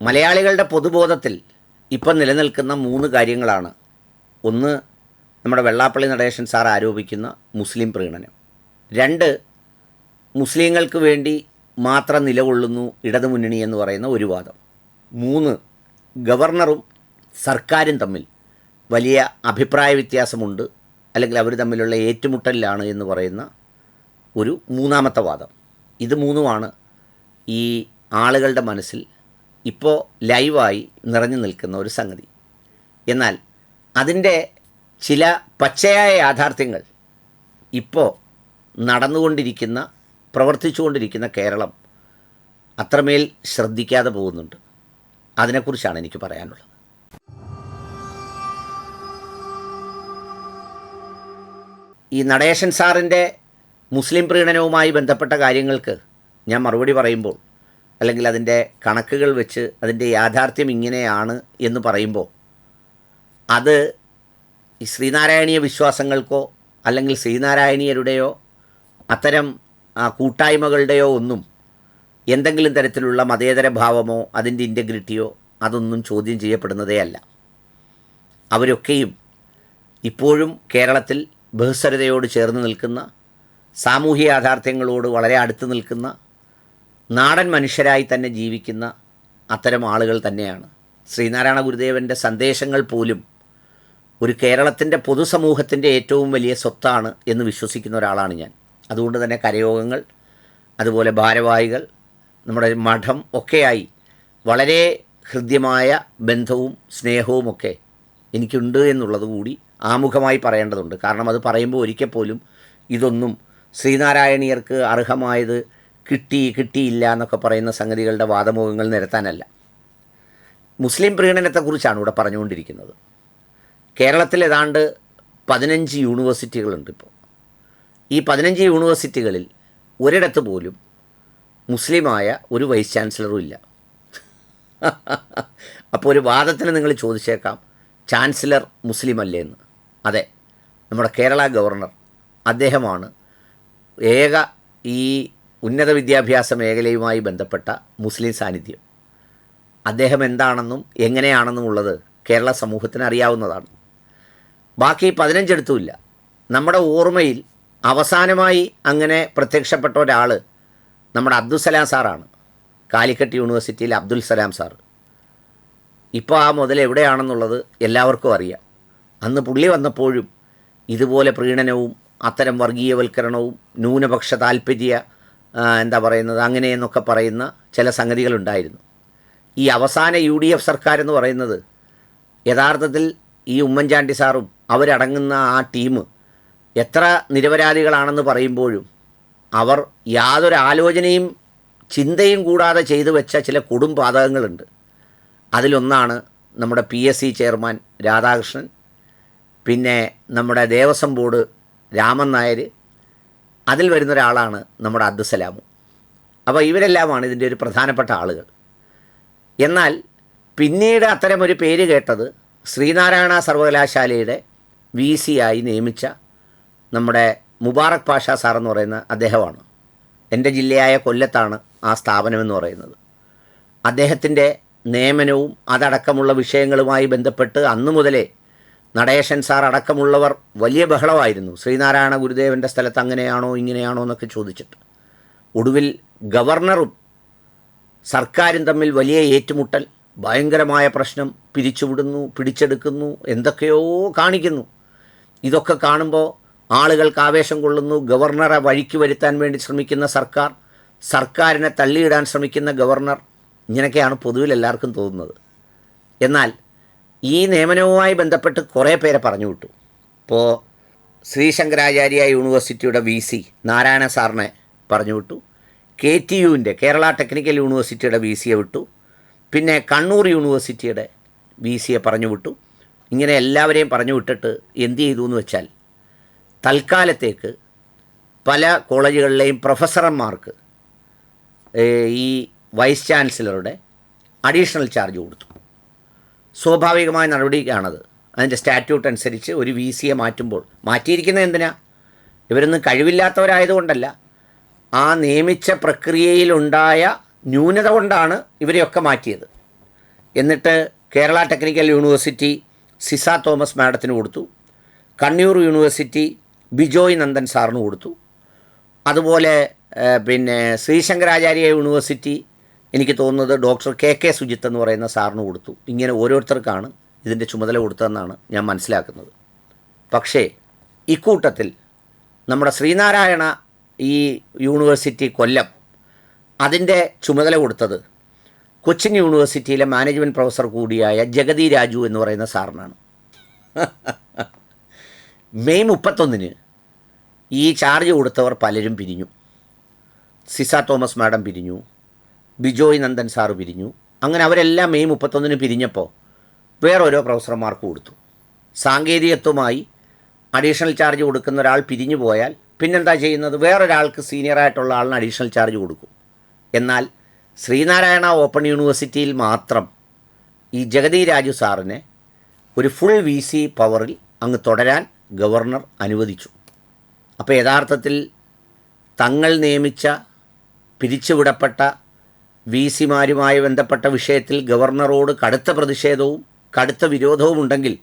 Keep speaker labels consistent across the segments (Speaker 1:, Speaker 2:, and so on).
Speaker 1: മലയാളികളുടെ പൊതുബോധത്തിൽ ഇപ്പം നിലനിൽക്കുന്ന മൂന്ന് കാര്യങ്ങളാണ്. ഒന്ന് നമ്മുടെ വെള്ളാപ്പള്ളി നടേശൻ സാർ ആരോപിക്കുന്ന മുസ്ലിം പ്രീണനം. രണ്ട് മുസ്ലിങ്ങൾക്ക് വേണ്ടി മാത്രം നിലകൊള്ളുന്നു ഇടതുമുന്നണി എന്ന് പറയുന്ന ഒരു വാദം. മൂന്ന് ഗവർണറും സർക്കാരും തമ്മിൽ വലിയ അഭിപ്രായ വ്യത്യാസമുണ്ട് അല്ലെങ്കിൽ അവർ തമ്മിലുള്ള ഏറ്റുമുട്ടലിലാണ് എന്ന് പറയുന്ന ഒരു മൂന്നാമത്തെ വാദം. ഇത് മൂന്നുമാണ് ഈ ആളുകളുടെ മനസ്സിൽ ഇപ്പോൾ ലൈവായി നിറഞ്ഞു നിൽക്കുന്ന ഒരു സംഗതി. എന്നാൽ അതിന്റെ ചില പച്ചയായ യാഥാർത്ഥ്യങ്ങൾ ഇപ്പോൾ നടന്നുകൊണ്ടിരിക്കുന്ന പ്രവർത്തിച്ചുകൊണ്ടിരിക്കുന്ന കേരളം അത്രമേൽ ശ്രദ്ധിക്കാതെ പോകുന്നുണ്ട്. അതിനെക്കുറിച്ചാണ് എനിക്ക് പറയാനുള്ളത്. ഈ നടേശൻ സാറിന്റെ മുസ്ലിം പ്രീണനവുമായി ബന്ധപ്പെട്ട കാര്യങ്ങൾക്ക് ഞാൻ മറുപടി പറയുമ്പോൾ അല്ലെങ്കിൽ അതിന്റെ കണക്കുകൾ വെച്ച് അതിന്റെ യാഥാർത്ഥ്യം ഇങ്ങനെയാണ് എന്ന് പറയുമ്പോൾ അത് ഈ ശ്രീനാരായണീയ വിശ്വാസങ്ങൾക്കോ അല്ലെങ്കിൽ ശ്രീനാരായണീയരുടെയോ അത്തരം കൂട്ടായ്മകളുടെയോ ഒന്നും എന്തെങ്കിലും തരത്തിലുള്ള മതേതര ഭാവമോ അതിന്റെ ഇന്റഗ്രിറ്റിയോ അതൊന്നും ചോദ്യം ചെയ്യപ്പെടുന്നതേ അല്ല. അവരൊക്കെയും ഇപ്പോഴും കേരളത്തിൽ ബഹുസ്വരതയോട് ചേർന്ന് നിൽക്കുന്ന സാമൂഹ്യ യാഥാർത്ഥ്യങ്ങളോട് വളരെ അടുത്ത് നിൽക്കുന്ന നാടൻ മനുഷ്യരായി തന്നെ ജീവിക്കുന്ന അത്തരം ആളുകൾ തന്നെയാണ്. ശ്രീനാരായണ ഗുരുദേവന്റെ സന്ദേശങ്ങൾ പോലും ഒരു കേരളത്തിന്റെ പൊതുസമൂഹത്തിന്റെ ഏറ്റവും വലിയ സ്വത്താണ് എന്ന് വിശ്വസിക്കുന്ന ഒരാളാണ് ഞാൻ. അതുകൊണ്ട് തന്നെ കരയോഗങ്ങൾ അതുപോലെ ഭാരവാഹികൾ നമ്മുടെ മഠം ഒക്കെയായി വളരെ ഹൃദ്യമായ ബന്ധവും സ്നേഹവും ഒക്കെ എനിക്കുണ്ട് എന്നുള്ളത് കൂടി ആമുഖമായി പറയേണ്ടതുണ്ട്. കാരണം അത് പറയുമ്പോൾ ഒരിക്കൽ പോലും ഇതൊന്നും ശ്രീനാരായണീയർക്ക് അർഹമായത് കിട്ടി കിട്ടിയില്ല എന്നൊക്കെ പറയുന്ന സംഗതികളുടെ വാദമുഖങ്ങൾ നിരത്താനല്ല. മുസ്ലിം പ്രീണനത്തെക്കുറിച്ചാണ് ഇവിടെ പറഞ്ഞുകൊണ്ടിരിക്കുന്നത്. കേരളത്തിൽ ഏതാണ്ട് പതിനഞ്ച് യൂണിവേഴ്സിറ്റികളുണ്ട് ഇപ്പോൾ. ഈ പതിനഞ്ച് യൂണിവേഴ്സിറ്റികളിൽ ഒരിടത്ത് പോലും മുസ്ലിമായ ഒരു വൈസ് ചാൻസലറും ഇല്ല. അപ്പോൾ ഒരു വാദത്തിന് നിങ്ങൾ ചോദിച്ചേക്കാം ചാൻസലർ മുസ്ലിം അല്ലേ എന്ന്. അതെ നമ്മുടെ കേരള ഗവർണർ അദ്ദേഹമാണ് ഏക ഈ ഉന്നത വിദ്യാഭ്യാസ മേഖലയുമായി ബന്ധപ്പെട്ട മുസ്ലിം സാന്നിധ്യം. അദ്ദേഹം എന്താണെന്നും എങ്ങനെയാണെന്നും ഉള്ളത് കേരള സമൂഹത്തിന് അറിയാവുന്നതാണ്. ബാക്കി പതിനഞ്ചെടുത്തുമില്ല. നമ്മുടെ ഓർമ്മയിൽ അവസാനമായി അങ്ങനെ പ്രത്യക്ഷപ്പെട്ട ഒരാൾ നമ്മുടെ അബ്ദുൽ സലാം സാറാണ്. കാലിക്കറ്റ് യൂണിവേഴ്സിറ്റിയിൽ അബ്ദുൽ സലാം സാർ. ഇപ്പോൾ ആ മുതൽ എവിടെയാണെന്നുള്ളത് എല്ലാവർക്കും അറിയാം. അന്ന് പുള്ളി വന്നപ്പോഴും ഇതുപോലെ പ്രീണനവും അത്തരം വർഗീയവൽക്കരണവും ന്യൂനപക്ഷ താല്പര്യ ആ, എന്താ പറയുന്നത് അങ്ങനെയെന്നൊക്കെ പറയുന്ന ചില സംഗതികളുണ്ടായിരുന്നു. ഈ അവസാന യു ഡി എഫ് സർക്കാർ എന്ന് പറയുന്നത് യഥാർത്ഥത്തിൽ ഈ ഉമ്മൻചാണ്ടി സാറും അവരടങ്ങുന്ന ആ ടീം എത്ര നിരപരാധികളാണെന്ന് പറയുമ്പോഴും അവർ യാതൊരു ആലോചനയും ചിന്തയും കൂടാതെ ചെയ്തു വെച്ച ചില കൊടും പാതകങ്ങളുണ്ട്. അതിലൊന്നാണ് നമ്മുടെ P S C chairman Radhakrishnan പിന്നെ നമ്മുടെ ദേവസ്വം ബോർഡ് രാമൻ നായർ അതിൽ വരുന്ന ഒരാളാണ് നമ്മുടെ അബ്ദുസലാമു. അപ്പോൾ ഇവരെല്ലാമാണ് ഇതിന്റെ ഒരു പ്രധാനപ്പെട്ട ആളുകൾ. എന്നാൽ പിന്നീട് അത്തരം ഒരു പേര് കേട്ടത് ശ്രീനാരായണ സർവകലാശാലയുടെ വി സി ആയി നിയമിച്ച നമ്മുടെ മുബാറക് പാഷ സാർ എന്ന് പറയുന്ന അദ്ദേഹമാണ്. എന്റെ ജില്ലയായ കൊല്ലത്താണ് ആ സ്ഥാപനമെന്ന് പറയുന്നത്. അദ്ദേഹത്തിന്റെ നിയമനവും അതടക്കമുള്ള വിഷയങ്ങളുമായി ബന്ധപ്പെട്ട് അന്നു മുതലേ നടേശൻ സാർ അടക്കമുള്ളവർ വലിയ ബഹളമായിരുന്നു. ശ്രീനാരായണ ഗുരുദേവന്റെ സ്ഥലത്ത് അങ്ങനെയാണോ ഇങ്ങനെയാണോ എന്നൊക്കെ ചോദിച്ചിട്ട്. ഒടുവിൽ ഗവർണറും സർക്കാരും തമ്മിൽ വലിയ ഏറ്റുമുട്ടൽ ഭയങ്കരമായ പ്രശ്നം പിരിച്ചുവിടുന്നു പിടിച്ചെടുക്കുന്നു എന്തൊക്കെയോ കാണിക്കുന്നു. ഇതൊക്കെ കാണുമ്പോൾ ആളുകൾക്ക് ആവേശം കൊള്ളുന്നു. ഗവർണറെ വഴിക്ക് വരുത്താൻ വേണ്ടി ശ്രമിക്കുന്ന സർക്കാർ സർക്കാരിനെ തള്ളിയിടാൻ ശ്രമിക്കുന്ന ഗവർണർ ഇങ്ങനെയൊക്കെയാണ് പൊതുവിൽ എല്ലാവർക്കും തോന്നുന്നത്. എന്നാൽ ഈ നിയമനവുമായി ബന്ധപ്പെട്ട് കുറേ പേരെ പറഞ്ഞു വിട്ടു. ഇപ്പോൾ ശ്രീശങ്കരാചാര്യ യൂണിവേഴ്സിറ്റിയുടെ വി സി നാരായണ സാറിനെ പറഞ്ഞു വിട്ടു. കെ ടി യുവിന്റെ കേരള ടെക്നിക്കൽ യൂണിവേഴ്സിറ്റിയുടെ വി സിയെ വിട്ടു. പിന്നെ കണ്ണൂർ യൂണിവേഴ്സിറ്റിയുടെ വി സിയെ പറഞ്ഞു വിട്ടു. ഇങ്ങനെ എല്ലാവരെയും പറഞ്ഞു വിട്ടിട്ട് എന്ത് ചെയ്തു എന്ന് വെച്ചാൽ തൽക്കാലത്തേക്ക് പല കോളേജുകളിലെയും പ്രൊഫസർമാർക്ക് ഈ വൈസ് ചാൻസലറുടെ അഡീഷണൽ ചാർജ് കൊടുത്തു. സ്വാഭാവികമായ നടപടിയാണത്. അതിന്റെ സ്റ്റാറ്റ്യൂട്ട് അനുസരിച്ച് ഒരു വി സിയെ മാറ്റുമ്പോൾ. മാറ്റിയിരിക്കുന്നത് എന്തിനാ? ഇവരൊന്നും കഴിവില്ലാത്തവരായതുകൊണ്ടല്ല. ആ നിയമിച്ച പ്രക്രിയയിലുണ്ടായ ന്യൂനത കൊണ്ടാണ് ഇവരെയൊക്കെ മാറ്റിയത്. എന്നിട്ട് കേരള ടെക്നിക്കൽ യൂണിവേഴ്സിറ്റി സിസ തോമസ് മാഡത്തിന് കൊടുത്തു. കണ്ണൂർ യൂണിവേഴ്സിറ്റി ബിജോയ് നന്ദൻ സാറിന് കൊടുത്തു. അതുപോലെ പിന്നെ ശ്രീശങ്കരാചാര്യ യൂണിവേഴ്സിറ്റി എനിക്ക് തോന്നുന്നത് ഡോക്ടർ കെ കെ സുജിത്ത് എന്ന് പറയുന്ന സാറിന് കൊടുത്തു. ഇങ്ങനെ ഓരോരുത്തർക്കാണ് ഇതിന്റെ ചുമതല കൊടുത്തതെന്നാണ് ഞാൻ മനസ്സിലാക്കുന്നത്. പക്ഷേ ഇക്കൂട്ടത്തിൽ നമ്മുടെ ശ്രീനാരായണ ഈ യൂണിവേഴ്സിറ്റി കൊല്ലം അതിന്റെ ചുമതല കൊടുത്തത് കൊച്ചിൻ യൂണിവേഴ്സിറ്റിയിലെ മാനേജ്മെന്റ് പ്രൊഫസർ കൂടിയായ ജഗതി രാജു എന്ന് പറയുന്ന സാറിനാണ്. മെയ് മുപ്പത്തൊന്നിന് ഈ ചാർജ് കൊടുത്തവർ പലരും പിരിഞ്ഞു. സിസ തോമസ് മാഡം പിരിഞ്ഞു. ബിജോയ് നന്ദൻ സാറ് പിരിഞ്ഞു. അങ്ങനെ അവരെല്ലാം മെയ് മുപ്പത്തൊന്നിന് പിരിഞ്ഞപ്പോൾ വേറോരോ പ്രൊഫസർമാർക്ക് കൊടുത്തു. സാങ്കേതികത്വമായി അഡീഷണൽ ചാർജ് കൊടുക്കുന്ന ഒരാൾ പിരിഞ്ഞു പോയാൽ പിന്നെന്താ ചെയ്യുന്നത്? വേറൊരാൾക്ക് സീനിയറായിട്ടുള്ള ആളിന് അഡീഷണൽ ചാർജ് കൊടുക്കും. എന്നാൽ ശ്രീനാരായണ ഓപ്പൺ യൂണിവേഴ്സിറ്റിയിൽ മാത്രം ഈ ജഗതി രാജു സാറിനെ ഒരു ഫുൾ വി സി പവറിൽ അങ്ങ് തുടരാൻ ഗവർണർ അനുവദിച്ചു. അപ്പോൾ യഥാർത്ഥത്തിൽ തങ്ങൾ നിയമിച്ച പിരിച്ചുവിടപ്പെട്ട വി സിമാരുമായി ബന്ധപ്പെട്ട വിഷയത്തിൽ ഗവർണറോട് കടുത്ത പ്രതിഷേധവും കടുത്ത വിരോധവും ഉണ്ടെങ്കിൽ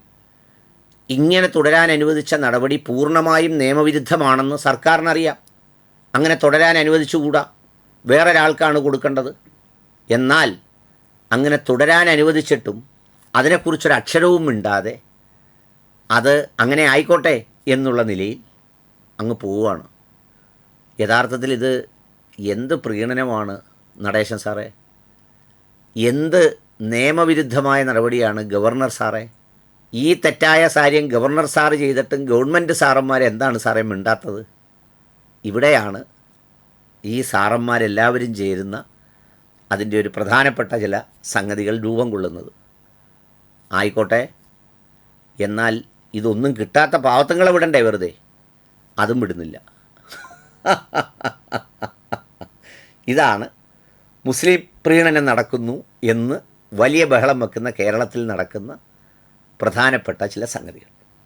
Speaker 1: ഇങ്ങനെ തുടരാൻ അനുവദിച്ച നടപടി പൂർണമായും നിയമവിരുദ്ധമാണെന്ന് സർക്കാരിനറിയാം. അങ്ങനെ തുടരാൻ അനുവദിച്ചുകൂടാ? വേറൊരാൾക്കാണ് കൊടുക്കേണ്ടത്. എന്നാൽ അങ്ങനെ തുടരാൻ അനുവദിച്ചിട്ടും അതിനെക്കുറിച്ചൊരു അക്ഷരവും മിണ്ടാതെ അത് അങ്ങനെ ആയിക്കോട്ടെ എന്നുള്ള നിലയിൽ അങ്ങ് പോവുകയാണ്. യഥാർത്ഥത്തിൽ ഇത് എന്ത് പ്രീണനമാണ് നടേശൻ സാറേ. എന്ത് നിയമവിരുദ്ധമായ നടപടിയാണ് ഗവർണർ സാറേ? ഈ തെറ്റായ കാര്യം ഗവർണർ സാറ് ചെയ്തിട്ടും ഗവൺമെന്റ് സാറന്മാർ എന്താണ് സാറേ മിണ്ടാത്തത്? ഇവിടെയാണ് ഈ സാറന്മാരെല്ലാവരും ചേരുന്ന അതിന്റെ ഒരു പ്രധാനപ്പെട്ട ചില സംഗതികൾ രൂപം കൊള്ളുന്നത്. ആയിക്കോട്ടെ. എന്നാൽ ഇതൊന്നും കിട്ടാത്ത പാവത്തങ്ങളെ വിടണ്ടേ വെറുതെ? അതും വിടുന്നില്ല. ഇതാണ് മുസ്ലിം പ്രീണനം നടക്കുന്നു എന്ന് വലിയ ബഹളം വെക്കുന്ന കേരളത്തിൽ നടക്കുന്ന പ്രധാനപ്പെട്ട ചില സംഗതികൾ.